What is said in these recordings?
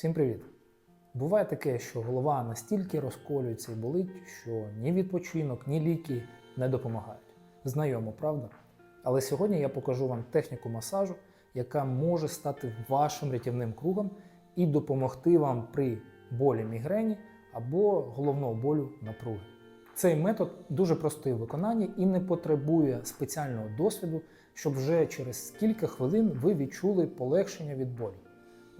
Всім привіт! Буває таке, що голова настільки розколюється і болить, що ні відпочинок, ні ліки не допомагають. Знайомо, правда? Але сьогодні я покажу вам техніку масажу, яка може стати вашим рятівним кругом і допомогти вам при болі мігрені або головного болю напруги. Цей метод дуже простий в виконанні і не потребує спеціального досвіду, щоб вже через кілька хвилин ви відчули полегшення від болю.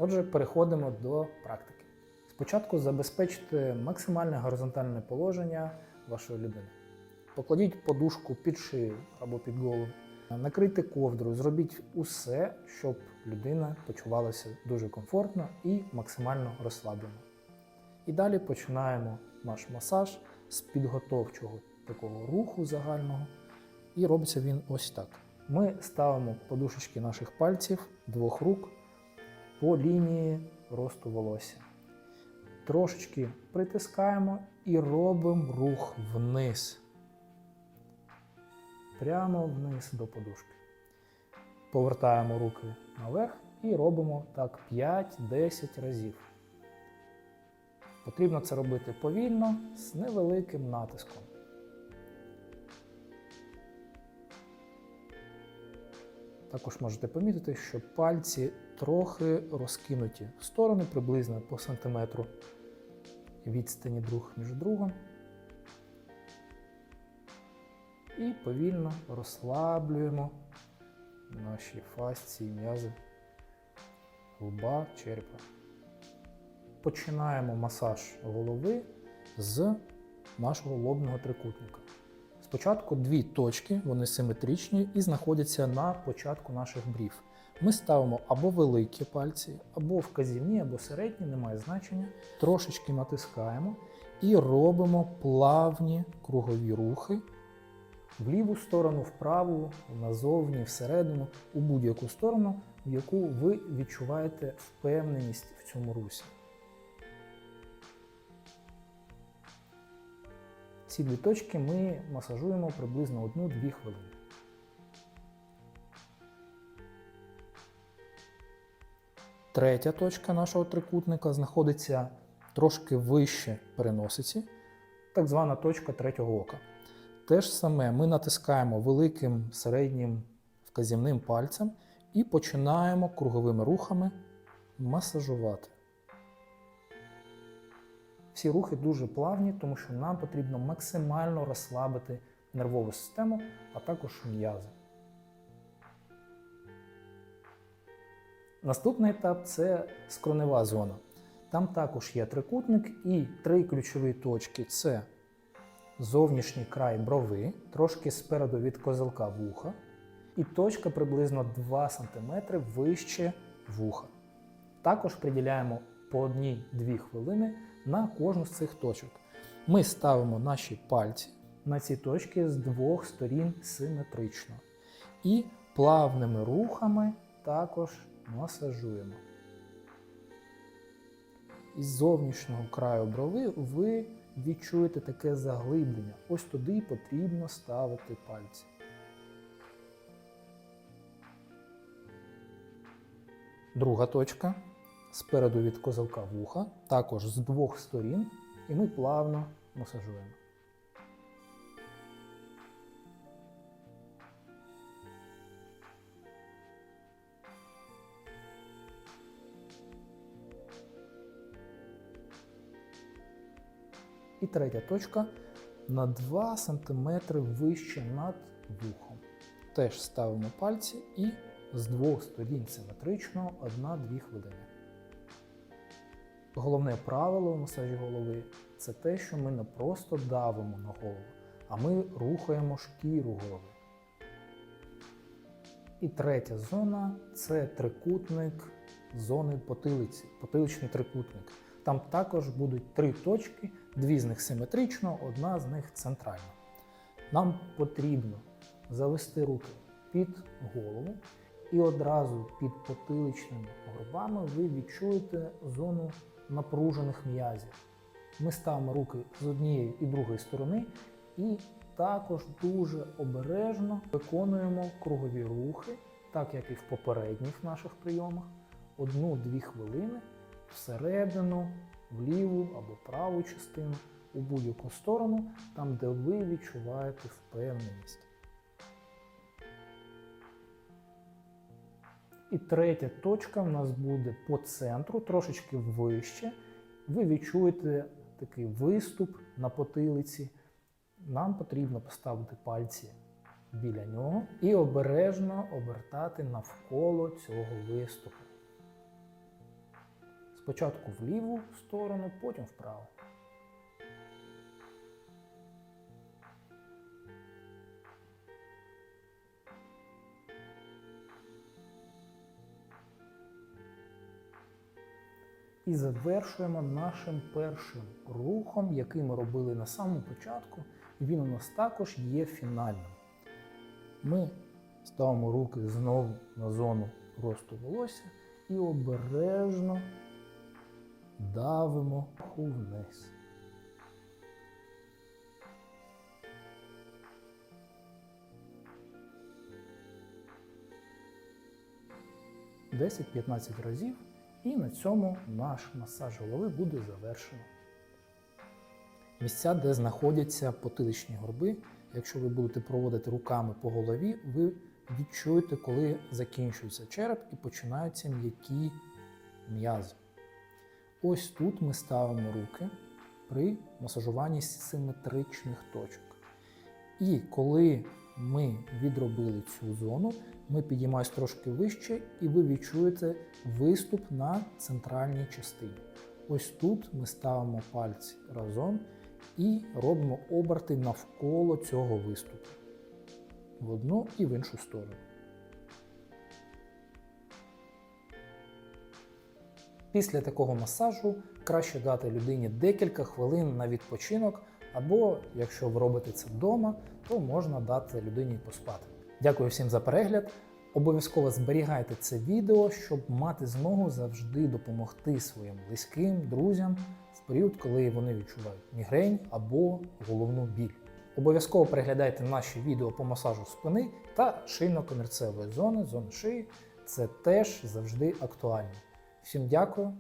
Отже, переходимо до практики. Спочатку забезпечте максимальне горизонтальне положення вашої людини. Покладіть подушку під шию або під голову, накрийте ковдрою, зробіть усе, щоб людина почувалася дуже комфортно і максимально розслаблено. І далі починаємо наш масаж з підготовчого такого руху загального. І робиться він ось так. Ми ставимо подушечки наших пальців двох рук по лінії росту волосся. Трошечки притискаємо і робимо рух вниз. Прямо вниз до подушки. Повертаємо руки наверх і робимо так 5-10 разів. Потрібно це робити повільно з невеликим натиском. Також можете помітити, що пальці трохи розкинуті в сторони приблизно по сантиметру відстані друг між другом. І повільно розслаблюємо наші фасції, м'язи, лба, черепа. Починаємо масаж голови з нашого лобного трикутника. Спочатку дві точки, вони симетричні і знаходяться на початку наших брів. Ми ставимо або великі пальці, або вказівні, або середні, немає значення. Трошечки натискаємо і робимо плавні кругові рухи в ліву сторону, вправу, назовні, всередину, у будь-яку сторону, в яку ви відчуваєте впевненість в цьому русі. Ці дві точки ми масажуємо приблизно 1-2 хвилини. Третя точка нашого трикутника знаходиться трошки вище переносиці, так звана точка третього ока. Те ж саме ми натискаємо великим середнім вказівним пальцем і починаємо круговими рухами масажувати. Всі рухи дуже плавні, тому що нам потрібно максимально розслабити нервову систему, а також м'язи. Наступний етап це скронева зона. Там також є трикутник і три ключові точки це зовнішній край брови, трошки спереду від козелка вуха, і точка приблизно 2 см вище вуха. Також приділяємо по 1-2 хвилини на кожну з цих точок. Ми ставимо наші пальці на ці точки з двох сторін симетрично. І плавними рухами також масажуємо. Із зовнішнього краю брови ви відчуєте таке заглиблення. Ось туди потрібно ставити пальці. Друга точка спереду від козелка вуха, також з двох сторін, і ми плавно масажуємо. І третя точка на 2 см вище над вухом. Теж ставимо пальці і з двох сторін симетрично 1-2 хвилини. Головне правило масажі голови це те, що ми не просто давимо на голову, а ми рухаємо шкіру голови. І третя зона це трикутник зони потилиці, потиличний трикутник. Там також будуть три точки, дві з них симетрично, одна з них центральна. Нам потрібно завести руки під голову, і одразу під потиличними горбами ви відчуєте зону напружених м'язів. Ми ставимо руки з однієї і другої сторони і також дуже обережно виконуємо кругові рухи, так як і в попередніх наших прийомах, одну-дві хвилини всередину, в ліву або праву частину, у будь-яку сторону, там, де ви відчуваєте впевненість. І третя точка в нас буде по центру, трошечки вище. Ви відчуєте такий виступ на потилиці. Нам потрібно поставити пальці біля нього і обережно обертати навколо цього виступу. Спочатку в ліву сторону, потім вправо. І завершуємо нашим першим рухом, який ми робили на самому початку. І він у нас також є фінальним. Ми ставимо руки знову на зону росту волосся і обережно давимо вниз. Десять-15 разів, і на цьому наш масаж голови буде завершено. Місця, де знаходяться потиличні горби, якщо ви будете проводити руками по голові, ви відчуєте, коли закінчується череп і починаються м'які м'язи. Ось тут ми ставимо руки при масажуванні симетричних точок. І коли ми відробили цю зону, ми підіймаємось трошки вище, і ви відчуєте виступ на центральній частині. Ось тут ми ставимо пальці разом і робимо оберти навколо цього виступу в одну і в іншу сторону. Після такого масажу краще дати людині декілька хвилин на відпочинок, або якщо ви робите це вдома, то можна дати людині поспати. Дякую всім за перегляд. Обов'язково зберігайте це відео, щоб мати змогу завжди допомогти своїм близьким, друзям в період, коли вони відчувають мігрень або головну біль. Обов'язково переглядайте наші відео по масажу спини та шийно-комірцевої зони, зони шиї. Це теж завжди актуально. Всім дякую